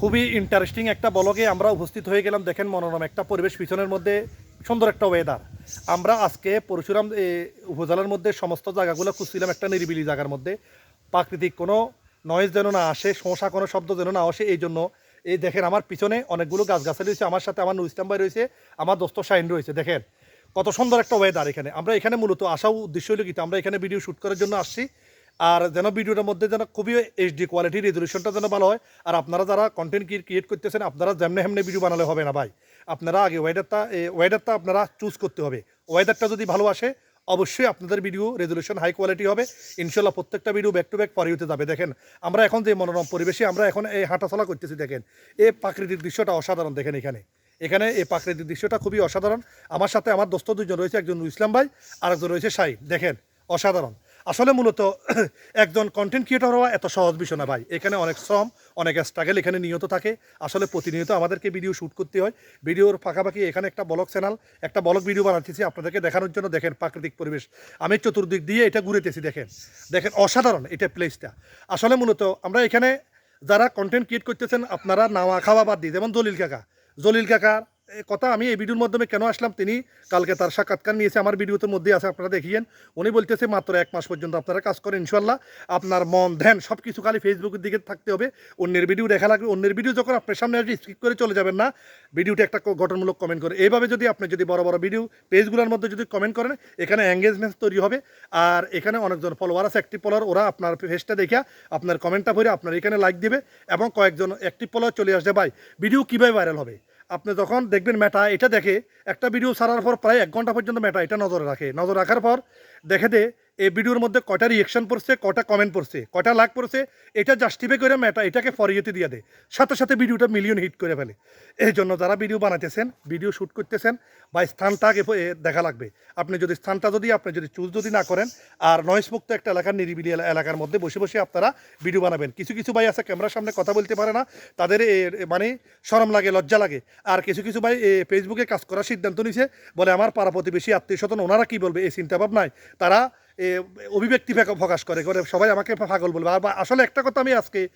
খুবই ইন্টারেস্টিং একটা বলকে আমরা উপস্থিত হয়ে গেলাম। দেখেন মনোরম একটা পরিবেশ, পিছনের মধ্যে সুন্দর একটা ওয়েদার আমরা আজকে পরশুরাম উপজেলার মধ্যে সমস্ত জায়গাগুলো খুঁজছিলাম একটা নিরিবিলি জায়গার মধ্যে। প্রাকৃতিক কোনো নয়েজ যেন না আসে সমস্যা কোনো শব্দ যেন না আসে, এই জন্য এই দেখেন আমার পিছনে অনেকগুলো গাছগাছালি রয়েছে, আমার সাথে আমার নুইস্তাম ভাই রয়েছে, আমার দোস্ত শাইন রয়েছে, দেখেন। কত সুন্দর একটা ওয়েদার এখানে। আমরা এখানে মূলত আসাও উদ্দেশ্য হলো কিন্তু আমরা এখানে ভিডিও শ্যুট করার জন্য আসছি। আর যেন ভিডিওটার মধ্যে যেন খুবই এইচডি কোয়ালিটি রেজলিউশনটা যেন ভালো হয়, আর আপনারা যারা কন্টেন্ট ক্রিয়েট করতেছেন, আপনারা যেমনি হেমনি ভিডিও বানালে হবে না ভাই। আপনারা আগে ওয়েদারটা ওয়েদারটা আপনারা চুজ করতে হবে। ওয়েদারটা যদি ভালো আসে, অবশ্যই আপনাদের ভিডিও রেজলিউশন হাই কোয়ালিটি হবে। ইনশাল্লাহ প্রত্যেকটা ভিডিও ব্যাক টু ব্যাক পরে হতে যাবে। দেখেন, আমরা এখন যে মনোরম পরিবেশে, আমরা এখন এই হাঁটাচলা করতেছি, দেখেন। এই প্রাকৃতিক দৃশ্যটা অসাধারণ, দেখেন এখানে। এখানে এই প্রাকৃতিক দৃশ্যটা খুবই অসাধারণ। আমার সাথে আমার দোস্ত দুজন রয়েছে, একজন ইসলাম ভাই আর একজন রয়েছে সাই দেখেন, অসাধারণ। আসলে মূলত একজন কন্টেন্ট ক্রিয়েটর হওয়া এত সহজ বিষয় না ভাই। এখানে অনেক শ্রম, অনেক স্ট্রাগল এখানে নিহত থাকে। আসলে প্রতিনিয়ত আমাদেরকে ভিডিও শ্যুট করতে হয়। ভিডিওর পাশাপাশি এখানে একটা ব্লগ চ্যানেল একটা ব্লগ ভিডিও বানাতেছি আপনাদেরকে দেখানোর জন্য দেখেন প্রাকৃতিক পরিবেশ। আমি চতুর্দিক দিয়ে এটা ঘুরেতেছি, দেখেন। দেখেন অসাধারণ এটা প্লেসটা আসলে মূলত আমরা এখানে যারা কন্টেন্ট ক্রিয়েট করতেছেন, আপনারা নাওয়া খাওয়া বাদ দিয়ে, যেমন জলিল কাকা। জলিল কাকা এ কথা আমি এই ভিডিওর মাধ্যমে কেন আসলাম? তিনি কালকে তার সাক্ষাৎকার নিয়েছে। আমার ভিডিওতে মধ্যে আছে, আপনারা দেখিয়েন। উনি বলতেছে, মাত্র এক মাস পর্যন্ত আপনারা কাজ করেন ইনশাল্লাহ আপনার মন, ধ্যান সব কিছু খালি ফেসবুকের দিকে থাকতে হবে। অন্যের ভিডিও দেখা লাগবে। অন্যের ভিডিও যখন আপনার সামনে আসবে স্কিপ করে চলে যাবেন না। ভিডিওটা একটা গঠনমূলক কমেন্ট করে। এইভাবে যদি আপনি যদি বড় বড় ভিডিও পেজগুলোর মধ্যে যদি কমেন্ট করেন, এখানে এঙ্গেজমেন্ট তৈরি হবে। আর এখানে অনেকজন ফলোয়ার আছে অ্যাক্টিভ ফলোয়ার ওরা আপনার ফেসটা দেখে আপনার কমেন্টটা ভরে আপনার এখানে লাইক দিবে এবং কয়েকজন অ্যাক্টিভ ফলোয়ার চলে আসবে। ভাই ভিডিও কীভাবে ভাইরাল হবে? আপনি যখন দেখবেন মেটা, এটা দেখে একটা ভিডিও ছাড়ার পর প্রায় এক ঘণ্টা পর্যন্ত মেটা, এটা নজরে রাখে। নজর রাখার পর দেখে দে এই ভিডিওর মধ্যে কটা রিয়েকশন পড়ছে কটা কমেন্ট পড়ছে কটা লাইক পড়ছে, এটা জাস্টিফাই করে মেটা এটাকে ফরিয়েতে দিয়ে দেয়। সাথে সাথে ভিডিওটা মিলিয়ন হিট করে ফেলে। এই জন্য যারা ভিডিও বানাতেছেন ভিডিও শ্যুট করতেছেন, বা স্থানটা আগে দেখা লাগবে। আপনি যদি স্থানটা যদি, আপনি যদি চুজ যদি না করেন, আর নয়েস মুক্ত একটা এলাকার নিরিবিলি এলাকার মধ্যে বসে বসে আপনারা ভিডিও বানাবেন। কিছু কিছু ভাই আছে ক্যামেরার সামনে কথা বলতে পারে না, তাদের মানে শরম লাগে, লজ্জা লাগে। আর কিছু কিছু ভাই ফেসবুকে কাজ করার সিদ্ধান্ত নিছে, বলে আমার পাড়া প্রতিবেশী আত্মীয় স্বজন ওনারা কী বলবে? এই চিন্তা ভাবনায় তারা অভিব্যক্তি প্রকা- প্রকাশ করে। করে সবাই আমাকে পাগল বলবে। আর আসলে একটা কথা আমি আজকে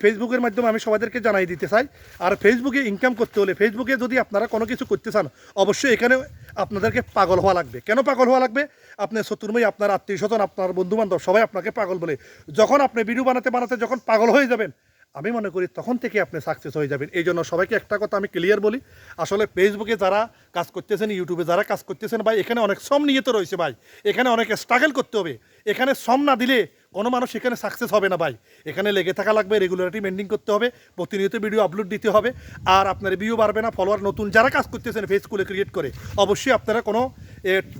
ফেসবুকের মাধ্যমে আমি সবাইদেরকে জানাই দিতে চাই। আর ফেসবুকে ইনকাম করতে হলে ফেসবুকে যদি আপনারা কোনো কিছু করতে চান, অবশ্যই এখানে আপনাদেরকে পাগল হওয়া লাগবে। কেন পাগল হওয়া লাগবে? আপনার শত্রুময় আপনার আত্মীয় স্বজন আপনার বন্ধুবান্ধব, সবাই আপনাকে পাগল বলে। যখন আপনি ভিডিও বানাতে বানাতে যখন পাগল হয়ে যাবেন আমি মনে করি তখন থেকে আপনি সাকসেস হয়ে যাবেন। এই জন্য সবাইকে একটা কথা আমি ক্লিয়ার বলি, আসলে ফেসবুকে যারা কাজ করতেছেন ইউটিউবে যারা কাজ করতেছেন ভাই, এখানে অনেক শ্রম নিহিত রয়েছে ভাই। এখানে অনেক স্ট্রাগল করতে হবে। এখানে শ্রম না দিলে কোনো মানুষ এখানে সাকসেস হবে না ভাই। এখানে লেগে থাকা লাগবে রেগুলারিটি মেনটেন করতে হবে, প্রতিনিয়ত ভিডিও আপলোড দিতে হবে। আর আপনার ভিউ বাড়বে না ফলোয়ার নতুন যারা কাজ করতেছেন ফেস খুলে ক্রিয়েট করে, অবশ্যই আপনারা কোনো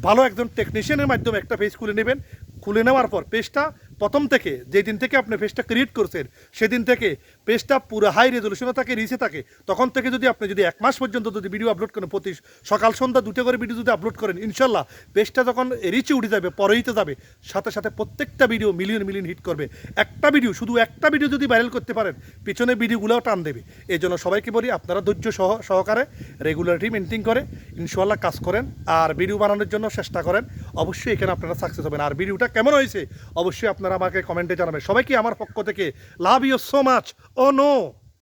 ভালো একজন টেকনিশিয়ানের মাধ্যমে একটা পেজ খুলে নেবেন। খুলে নেওয়ার পর পেজটা প্রথম থেকে যেই দিন থেকে আপনি পেজটা ক্রিয়েট করছেন, সেদিন থেকে পেজটা পুরো হাই রেজলিউশনে থাকে রিচে থাকে। তখন থেকে যদি আপনি যদি এক মাস পর্যন্ত যদি ভিডিও আপলোড করেন, প্রতি সকাল, সন্ধ্যা দুটো করে ভিডিও যদি আপলোড করেন, ইনশাল্লাহ পেজটা যখন রিচে উঠে যাবে পরেইতে যাবে। সাথে সাথে প্রত্যেকটা ভিডিও মিলিয়ন মিলিয়ন হিট করবে। একটা ভিডিও শুধু একটা ভিডিও যদি ভাইরাল করতে পারেন, পিছনে ভিডিওগুলোও টান দেবে। এই জন্য সবাইকে বলি, আপনারা ধৈর্য সহ, সহকারে রেগুলারিটি মেনটেন করে, ইনশাল্লাহ কাজ করেন আর ভিডিও বানানোর জন্য চেষ্টা করেন। অবশ্যই এখানে আপনারা সাকসেস হবেন। আর ভিডিওটা কেমন হয়েছে? অবশ্যই আপনারা আমাকে কমেন্টে জানাবেন। সবাইকে আমার পক্ষ থেকে love you so much. Oh no.